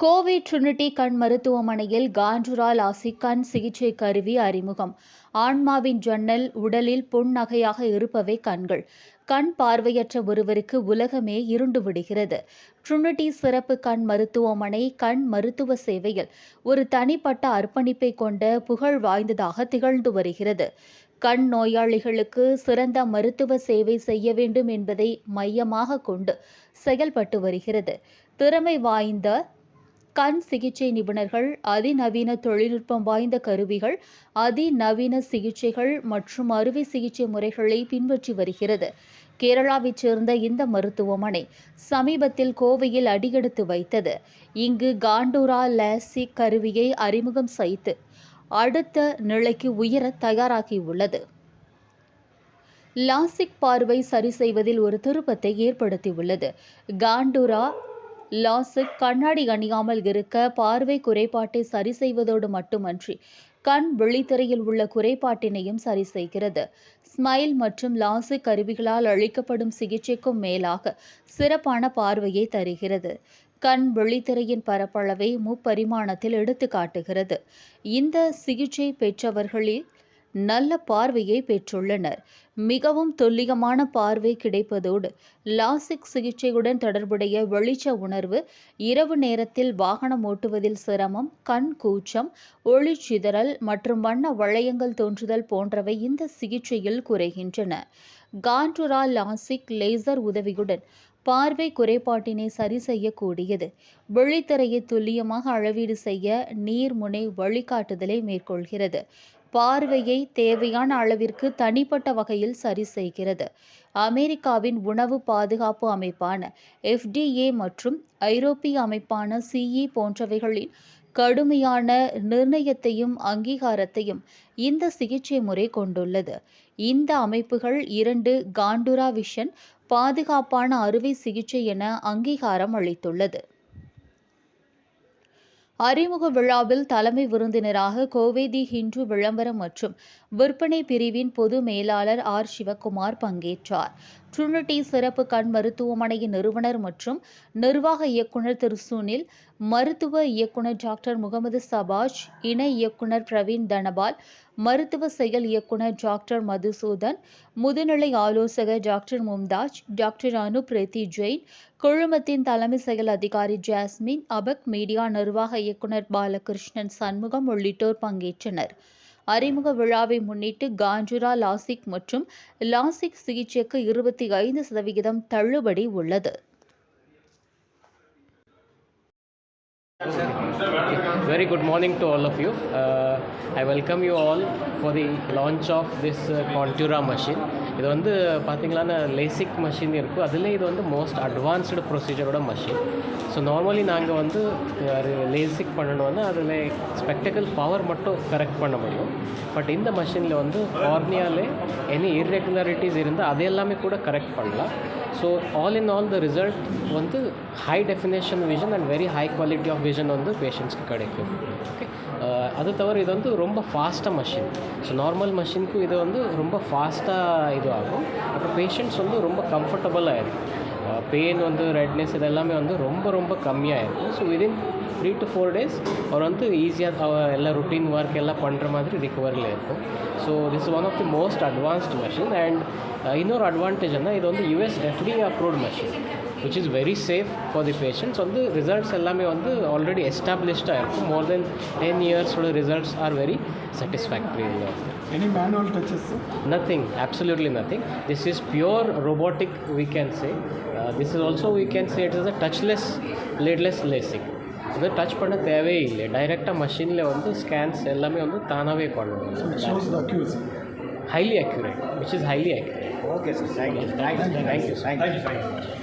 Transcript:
Kovai Trinity கண் மருத்துவமனையில் காஞ்சுரால் ஆசி கண் சிகிச்சை கருவி அறிமுகம். ஆன்மாவின் ஜன்னல் உடலில் புன்னகையாக இருப்பவை கண்கள். கண் பார்வையற்ற ஒருவருக்கு உலகமே இருண்டு விடுகிறது. ட்ரினிட்டி சிறப்பு கண் மருத்துவமனை கண் மருத்துவ சேவையில் ஒரு தனிப்பட்ட அர்ப்பணிப்பை கொண்ட புகழ் வாய்ந்ததாக திகழ்ந்து வருகிறது. கண் நோயாளிகளுக்கு சிறந்த மருத்துவ சேவை செய்ய வேண்டும் என்பதை மையமாக கொண்டு செயல்பட்டு வருகிறது. திறமை வாய்ந்த கண் சிகிச்சை நிபுணர்கள் அதிநவீன தொழில்நுட்பம் வாய்ந்த கருவிகள் அதிநவீன சிகிச்சைகள் மற்றும் அறுவை சிகிச்சை முறைகளை பின்பற்றி வருகிறது. கேரளாவைச் சேர்ந்த இந்த மருத்துவமனை சமீபத்தில் கோவையில் அடியெடுத்து வைத்தது. இங்கு காண்டூரா லேசிக் கருவியை அறிமுகம் செய்து அடுத்த நிலைக்கு உயர தயாராகியுள்ளது. லாசிக் பார்வை சரி செய்வதில் ஒரு திருப்பத்தை ஏற்படுத்தியுள்ளது. காண்டூரா லாசிக் கண்ணாடி அணியாமல் இருக்க பார்வை குறைபாட்டை சரி செய்வதோடு மட்டுமன்றி கண் விழித்திரையில் உள்ள குறைபாட்டினையும் சரி செய்கிறது. ஸ்மைல் மற்றும் லாசிக் கருவிகளால் அளிக்கப்படும் சிகிச்சைக்கும் மேலாக சிறப்பான பார்வையை தருகிறது. கண் விழித்திரையின் பரப்பளவை முப்பரிமாணத்தில் எடுத்து காட்டுகிறது இந்த சிகிச்சை பெற்றவர்களில் நல்ல பார்வையை பெற்றுள்ளனர். மிகவும் துல்லியமான பார்வை கிடைப்பதோடு லாசிக் சிகிச்சையுடன் தொடர்புடைய வெளிச்ச உணர்வு இரவு நேரத்தில் வாகனம் ஓட்டுவதில் சிரமம் கண் கூச்சம் ஒளிச்சிதறல் மற்றும் வண்ண வளையங்கள் தோன்றுதல் போன்றவை இந்த சிகிச்சையில் குறைகின்றன. கான்டுரா லாசிக் லேசர் உதவியுடன் பார்வை குறைபாட்டினை சரி செய்யக்கூடியது. விழித்திரையை துல்லியமாக அளவீடு செய்ய நீர்முனை வழிகாட்டுதலை மேற்கொள்கிறது. பார்வையை தேவையான அளவிற்கு தனிப்பட்ட வகையில் சரி செய்கிறது. அமெரிக்காவின் உணவு பாதுகாப்பு அமைப்பான எஃப்டிஏ மற்றும் ஐரோப்பிய அமைப்பான சிஇ போன்றவைகளின் கடுமையான நிர்ணயத்தையும் அங்கீகாரத்தையும் இந்த சிகிச்சை முறை கொண்டுள்ளது. இந்த அமைப்புகள் இரண்டு காண்டுரா விஷன் பாதுகாப்பான அறுவை சிகிச்சை என அங்கீகாரம் அளித்துள்ளது. அறிமுக விழாவில் தலைமை விருந்தினராக கோவை தி ஹிந்து விளம்பரம் மற்றும் விற்பனை பிரிவின் பொது மேலாளர் ஆர். சிவக்குமார் பங்கேற்றார். ட்ரினிட்டி சிறப்பு கண் மருத்துவமனையின் நிறுவனர் மற்றும் நிர்வாக இயக்குநர் திரு. சுனில் மருத்துவ இயக்குநர் டாக்டர் முகமது சபாஜ் இணை இயக்குநர் பிரவீன் தனபால் மருத்துவ செயல் இயக்குநர் டாக்டர் மதுசூதன் முதுநிலை ஆலோசகர் டாக்டர் மும்தாஜ் டாக்டர் அனுப் ரெத்தி ஜெயின் குழுமத்தின் தலைமை செயல் அதிகாரி ஜாஸ்மின் அபக் மீடியா நிர்வாக இயக்குநர் பாலகிருஷ்ணன் சண்முகம் உள்ளிட்டோர் பங்கேற்றனர். அறிமுக விழாவை முன்னிட்டு காஞ்சுரா லாசிக் மற்றும் லாசிக் சிகிச்சைக்கு இருபத்தி ஐந்து சதவிகிதம் தள்ளுபடி உள்ளது Very good morning to all of you. Uh, I welcome you all for the launch of this uh, Contura machine. இது வந்து பார்த்தீங்களான்னா லேசிக் மஷின் இருக்கும் அதில் இது வந்து மோஸ்ட் அட்வான்ஸ்டு ப்ரொசீஜரோட மஷின் ஸோ நார்மலி நாங்கள் வந்து லேசிக் பண்ணணும்னா அதில் ஸ்பெக்டக்கல் பவர் மட்டும் கரெக்ட் பண்ண முடியும். பட் இந்த மஷினில் வந்து கார்னியாலே எனி இர்ரெகுலாரிட்டிஸ் இருந்தால் அது எல்லாமே கூட கரெக்ட் பண்ணலாம். So all in all the result வந்து high definition vision and very high quality of vision வந்து பேஷண்ட்ஸ்க்கு கிடைக்கும். ஓகே அது தவிர இது வந்து ரொம்ப ஃபாஸ்ட்டாக மஷின் ஸோ நார்மல் மஷினுக்கும் இது வந்து ரொம்ப ஃபாஸ்ட்டாக இது ஆகும் அப்புறம் பேஷண்ட்ஸ் வந்து ரொம்ப கம்ஃபர்டபுளாக இருக்கும். பெயின் வந்து ரெட்னஸ் இதெல்லாமே வந்து ரொம்ப ரொம்ப கம்மியாக இருக்கும். So within three to four days அவர் வந்து ஈஸியாக எல்லா ருட்டீன் ஒர்க் எல்லாம் பண்ணுற மாதிரி ரிகவரியில் இருக்கும். So this one of the most advanced machine and இன்னொரு அட்வான்டேஜ் என்ன இது வந்து US FDA approved machine Which is very safe for the patients வந்து ரிசல்ட்ஸ் எல்லாமே வந்து ஆல்ரெடி எஸ்டாப்ளிஷ்டாக இருக்கும் மோர் than ten இயர்ஸோட results are very satisfactory Any manual touches? sir? nothing absolutely nothing this is pure robotic we can say uh, this is also we can say it is a touchless bladeless lasik இது touch பண்ண தேவையே இல்லை டைரெக்டாக மஷினில் வந்து scans எல்லாமே வந்து தானாகவே So it பண்ணுவோம் shows the accuracy. Highly accurate which is highly accurate Okay, sir. Thank you. Thank you.